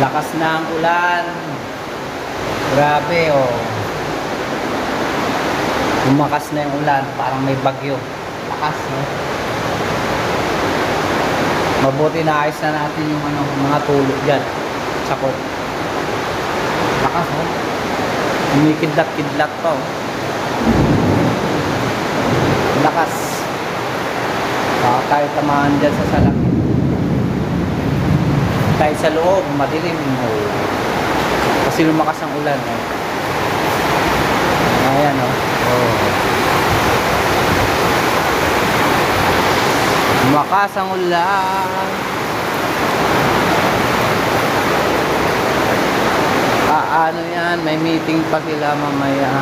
Malakas na ang ulan. Grabe, oh. Lumakas na yung ulan. Parang may bagyo. Lakas, no? Mabuti na ayos na natin yung ano, mga tulo dyan. Sakot. Lakas, oh. Kumikidlat-kidlat pa, oh. Lakas. Baka tayo tamaan dyan sa salamin. Tayo sa loob, madilim. Oh. Kasi lumakas ang ulan. Eh. Ayan, oh. oh. Lumakas ang ulan. Ah, ano yan? May meeting pa sila mamaya.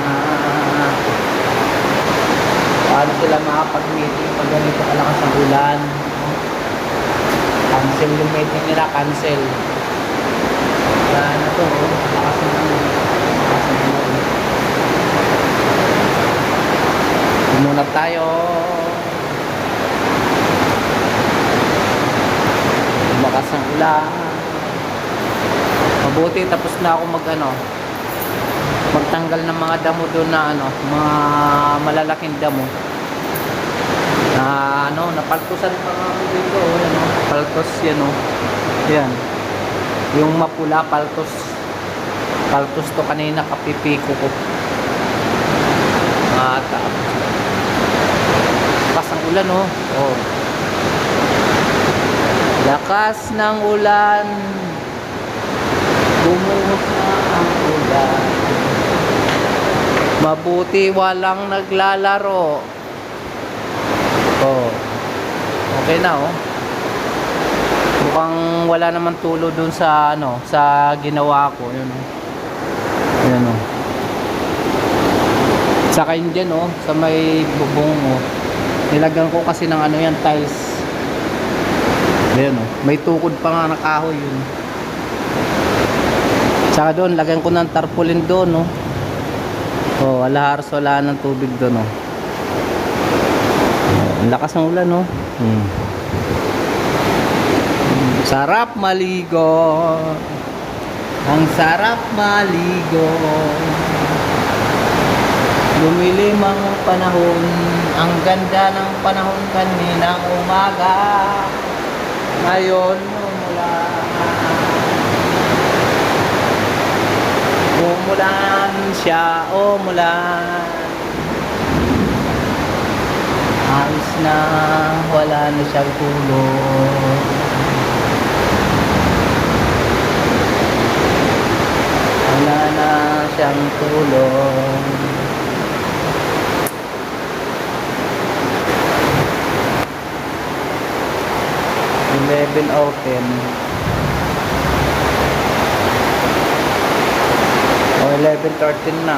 Paano sila makapag-meeting pag ganito kalakas ang ulan? Cancel yung meeting nila, cancel. Na to, oh. Lakas ng ulan. Lakas ng ulan. Umunap tayo. Lumakas ang ulan. Mabuti tapos na ako mag ano, magtanggal ng mga damo doon na ano, mga malalaking damo. Na ano, napaltusan pa ako dito, oh, yan oh. Paltos yan oh. Yan. Yung mapula paltos. Paltos to kanina kapipiko ko. Mata. Lakas ulan oh. Oh. Lakas ng ulan. Bumuhos ang ulan. Mabuti walang naglalaro. Oh. Okay na oh. Mukhang wala naman tulo dun sa ano, sa ginawa ko, yun. oh. Yan oh. Saka yun dyan oh, sa may bubong oh. Nilagyan ko kasi ng ano yan, tiles. Ayan oh. May tukod pa nga na kahoy yun. Saka doon, lagyan ko ng tarpaulin doon, no. Oh, alaharos wala ng tubig doon, ang lakas ng ulan, no. Hmm. Sarap maligo. Ang sarap maligo. Lumilim ang panahon. Ang ganda ng panahon kaninang umaga. Ngayon, mula Umulan siya, umulan Ayos na, wala na siyang tulog Wala na siyang tulog Eleven oh ten. O 11.13 na